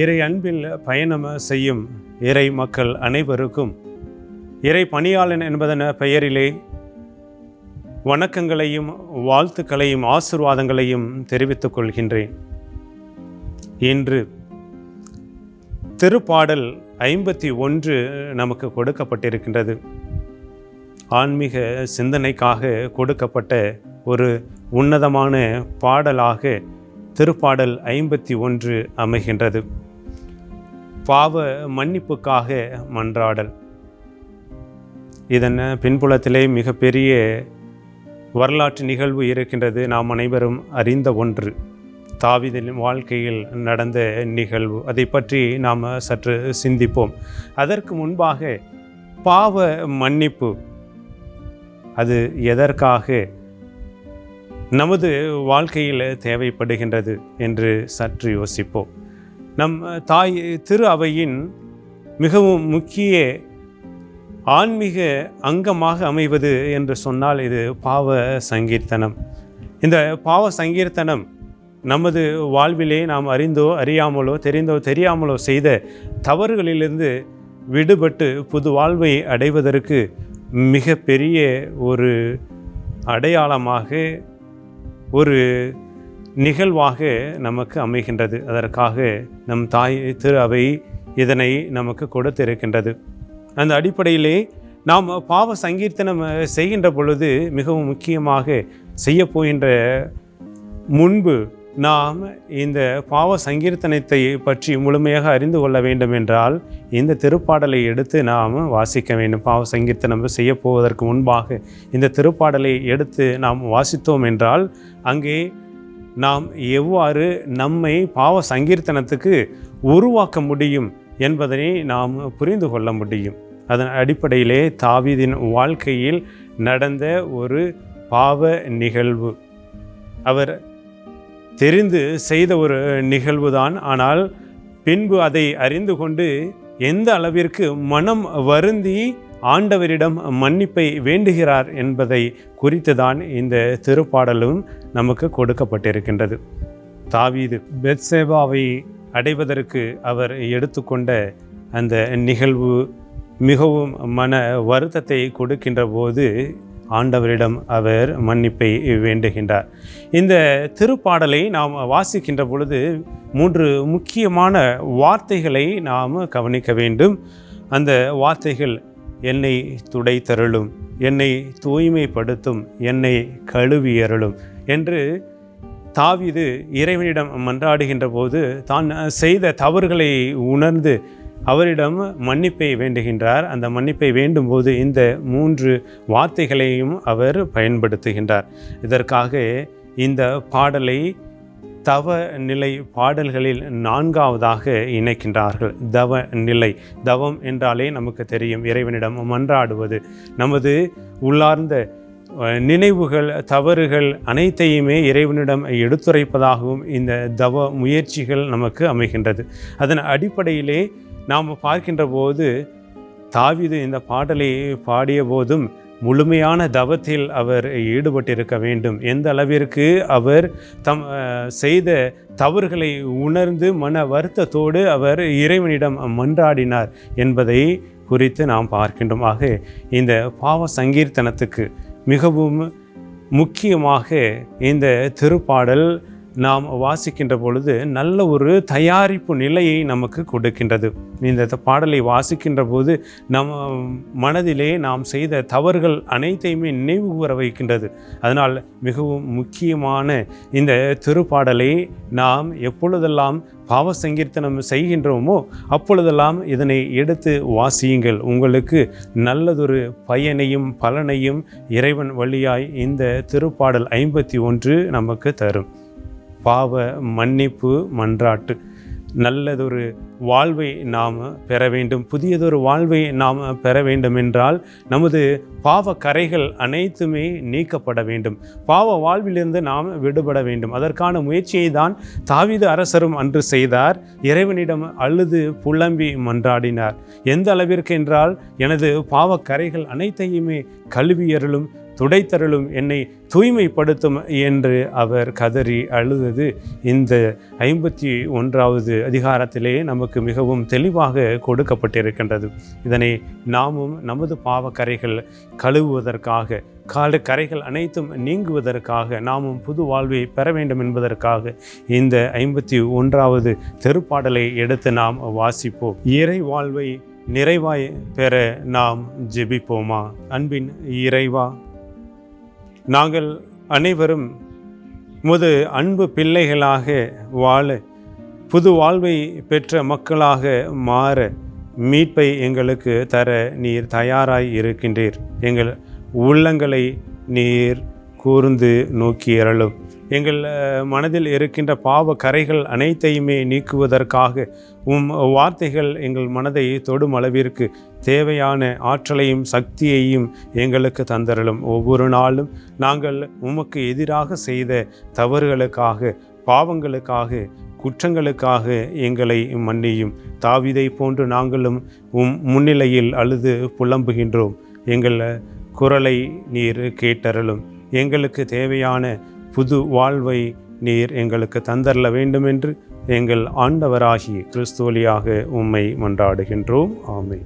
இறை அன்பில் பயணம் செய்யும் இறை மக்கள் அனைவருக்கும் இறை பணியாளன் என்பதன பெயரிலே வணக்கங்களையும் வாழ்த்துக்களையும் ஆசிர்வாதங்களையும் தெரிவித்துக் கொள்கின்றேன். இன்று திருப்பாடல் ஐம்பத்தி ஒன்று நமக்கு கொடுக்கப்பட்டிருக்கின்றது. ஆன்மீக சிந்தனைக்காக கொடுக்கப்பட்ட ஒரு உன்னதமான பாடலாக திருப்பாடல் ஐம்பத்தி ஒன்று அமைகின்றது. பாவ மன்னிப்புக்காக மன்றாடல். இதன் பின்புலத்திலே மிகப்பெரிய வரலாற்று நிகழ்வு இருக்கின்றது. நாம் அனைவரும் அறிந்த ஒன்று. தாவிதின் வாழ்க்கையில் நடந்த நிகழ்வு. அதை பற்றி நாம் சற்று சிந்திப்போம். அதற்கு முன்பாக பாவ மன்னிப்பு. அது எதற்காக நமது வாழ்க்கையில் தேவைப்படுகின்றது என்று சற்று யோசிப்போம். நம் தாய் திரு அவையின் மிகவும் முக்கிய ஆன்மீக அங்கமாக அமைவது என்று சொன்னால் இது பாவ சங்கீர்த்தனம். இந்த பாவ சங்கீர்த்தனம் நமது வாழ்விலே நாம் அறிந்தோ அறியாமலோ தெரிந்தோ தெரியாமலோ செய்த தவறுகளிலிருந்து விடுபட்டு புது வாழ்வை அடைவதற்கு மிக பெரிய ஒரு அடையாளமாக ஒரு நிகழ்வாக நமக்கு அமைகின்றது. அதற்காக நம் தாய் திரு அவை இதனை நமக்கு கொடுத்திருக்கின்றது. அந்த அடிப்படையிலே நாம் பாவ சங்கீர்த்தனம் செய்கின்ற பொழுது மிகவும் முக்கியமாக செய்யப்போகின்ற முன்பு நாம் இந்த பாவ சங்கீர்த்தனத்தை பற்றி முழுமையாக அறிந்து கொள்ள வேண்டும் என்றால் இந்த திருப்பாடலை எடுத்து நாம் வாசிக்க வேண்டும். பாவ சங்கீர்த்தனம் செய்ய போவதற்கு முன்பாக இந்த திருப்பாடலை எடுத்து நாம் வாசித்தோம் என்றால் அங்கே நாம் எவ்வாறு நம்மை பாவ சங்கீர்த்தனத்துக்கு உருவாக்க முடியும் என்பதனை நாம் புரிந்து கொள்ள முடியும். அதன் அடிப்படையிலே தாவீதின் வாழ்க்கையில் நடந்த ஒரு பாவ நிகழ்வு. அவர் தெரிந்து செய்த ஒரு நிகழ்வுதான். ஆனால் பின்பு அதை அறிந்து கொண்டு எந்த அளவிற்கு மனம் வருந்தி ஆண்டவரிடம் மன்னிப்பை வேண்டுகிறார் என்பதை குறித்துதான் இந்த திருப்பாடலும் நமக்கு கொடுக்கப்பட்டிருக்கின்றது. தாவீது பெத்சேபாவை அடைவதற்கு அவர் எடுத்துக்கொண்ட அந்த நிகழ்வு மிகவும் மன வருத்தத்தை கொடுக்கின்ற போது ஆண்டவரிடம் அவர் மன்னிப்பை வேண்டுகின்றார். இந்த திருப்பாடலை நாம் வாசிக்கின்ற பொழுது மூன்று முக்கியமான வார்த்தைகளை நாம் கவனிக்க வேண்டும். அந்த வார்த்தைகள் என்னை துடைத்தருளும் என்னை தூய்மைப்படுத்தும் என்னை கழுவியருளும் என்று தாவிது இறைவனிடம் மன்றாடுகின்ற போது தான் செய்த தவறுகளை உணர்ந்து அவரிடம் மன்னிப்பை வேண்டுகின்றார். அந்த மன்னிப்பை வேண்டும்போது இந்த மூன்று வார்த்தைகளையும் அவர் பயன்படுத்துகின்றார். இதற்காக இந்த பாடலை தவ நிலை பாடல்களில் நான்காவதாக இணைக்கின்றார்கள். தவ நிலை தவம் என்றாலே நமக்கு தெரியும். இறைவனிடம் மன்றாடுவது நமது உள்ளார்ந்த நினைவுகள் தவறுகள் அனைத்தையுமே இறைவனிடம் எடுத்துரைப்பதாகவும் இந்த தவ முயற்சிகள் நமக்கு அமைகின்றது. அதன் அடிப்படையிலே நாம் பார்க்கின்ற போது தாவிது இந்த பாடலை பாடிய போதும் முழுமையான தவத்தில் அவர் ஈடுபட்டிருக்க வேண்டும். எந்த அளவிற்கு அவர் தம் செய்த தவறுகளை உணர்ந்து மன வருத்தத்தோடு அவர் இறைவனிடம் மன்றாடினார் என்பதை குறித்து நாம் பார்க்கின்றோம். ஆக இந்த பாவ சங்கீர்த்தனத்துக்கு மிகவும் முக்கியமாக இந்த திருப்பாடல் நாம் வாசிக்கின்ற பொழுது நல்ல ஒரு தயாரிப்பு நிலையை நமக்கு கொடுக்கின்றது. இந்த பாடலை வாசிக்கின்ற போது நம் மனதிலே நாம் செய்த தவறுகள் அனைத்தையுமே நினைவு கூற வைக்கின்றது. அதனால் மிகவும் முக்கியமான இந்த திருப்பாடலை நாம் எப்பொழுதெல்லாம் பாவ சங்கீர்த்தனம் செய்கின்றோமோ அப்பொழுதெல்லாம் இதனை எடுத்து வாசியுங்கள். உங்களுக்கு நல்லதொரு பயனையும் பலனையும் இறைவன் வழியாய் இந்த திருப்பாடல் ஐம்பத்தி ஒன்று நமக்கு தரும். பாவ மன்னிப்பு மன்றாட்டு. நல்லதொரு வாழ்வை நாம் பெற வேண்டும். புதியதொரு வாழ்வை நாம் பெற வேண்டும் என்றால் நமது பாவ கரைகள் அனைத்துமே நீக்கப்பட வேண்டும். பாவ வாழ்விலிருந்து நாம் விடுபட வேண்டும். அதற்கான முயற்சியை தான் தாவீது அரசரும் அன்று செய்தார். இறைவனிடம் அழுது புலம்பி மன்றாடினார். எந்த அளவிற்கு என்றால் எனது பாவ கரைகள் அனைத்தையுமே கழுவியருளும் துடைத்தருளும் என்னை தூய்மைப்படுத்தும் என்று அவர் கதறி அழுதது. இந்த ஐம்பத்தி ஒன்றாவது அதிகாரத்திலே நமக்கு மிகவும் தெளிவாக கொடுக்கப்பட்டிருக்கின்றது. இதனை நாமும் நமது பாவக்கரைகள் கழுவுவதற்காக கால கரைகள் அனைத்தும் நீங்குவதற்காக நாமும் புது வாழ்வை பெற வேண்டும் என்பதற்காக இந்த ஐம்பத்தி ஒன்றாவது தெருப்பாடலை எடுத்து நாம் வாசிப்போம். இறை வாழ்வை நிறைவாய் பெற நாம் ஜெபிப்போமா? அன்பின் இறைவா நாங்கள் அனைவரும் முது அன்பு பிள்ளைகளாக வாழ புது வாழ்வை பெற்ற மக்களாக மாற மீட்பை எங்களுக்கு தர நீர் தயாராய் இருக்கின்றீர். எங்கள் உள்ளங்களை நீர் கூர்ந்து நோக்கி அருளும். எங்கள் மனதில் இருக்கின்ற பாவ கரைகள் அனைத்தையுமே நீக்குவதற்காக உம் வார்த்தைகள் எங்கள் மனதை தொடும் அளவிற்கு தேவையான ஆற்றலையும் சக்தியையும் எங்களுக்கு தந்தரலும் ஒவ்வொரு நாளும் நாங்கள் உமக்கு எதிராக செய்த தவறுகளுக்காக பாவங்களுக்காக குற்றங்களுக்காக எங்களை மன்னியும். தாவிதை போன்று நாங்களும் உம் முன்னிலையில் அழுது புலம்புகின்றோம். எங்கள் குரலை நீர் கேட்டருளும். எங்களுக்கு தேவையான புது வாழ்வை நீர் எங்களுக்கு தந்தரல வேண்டுமென்று எங்கள் ஆண்டவராகி கிறிஸ்துவலியாக உம்மை மன்றாடுகின்றோம். ஆமை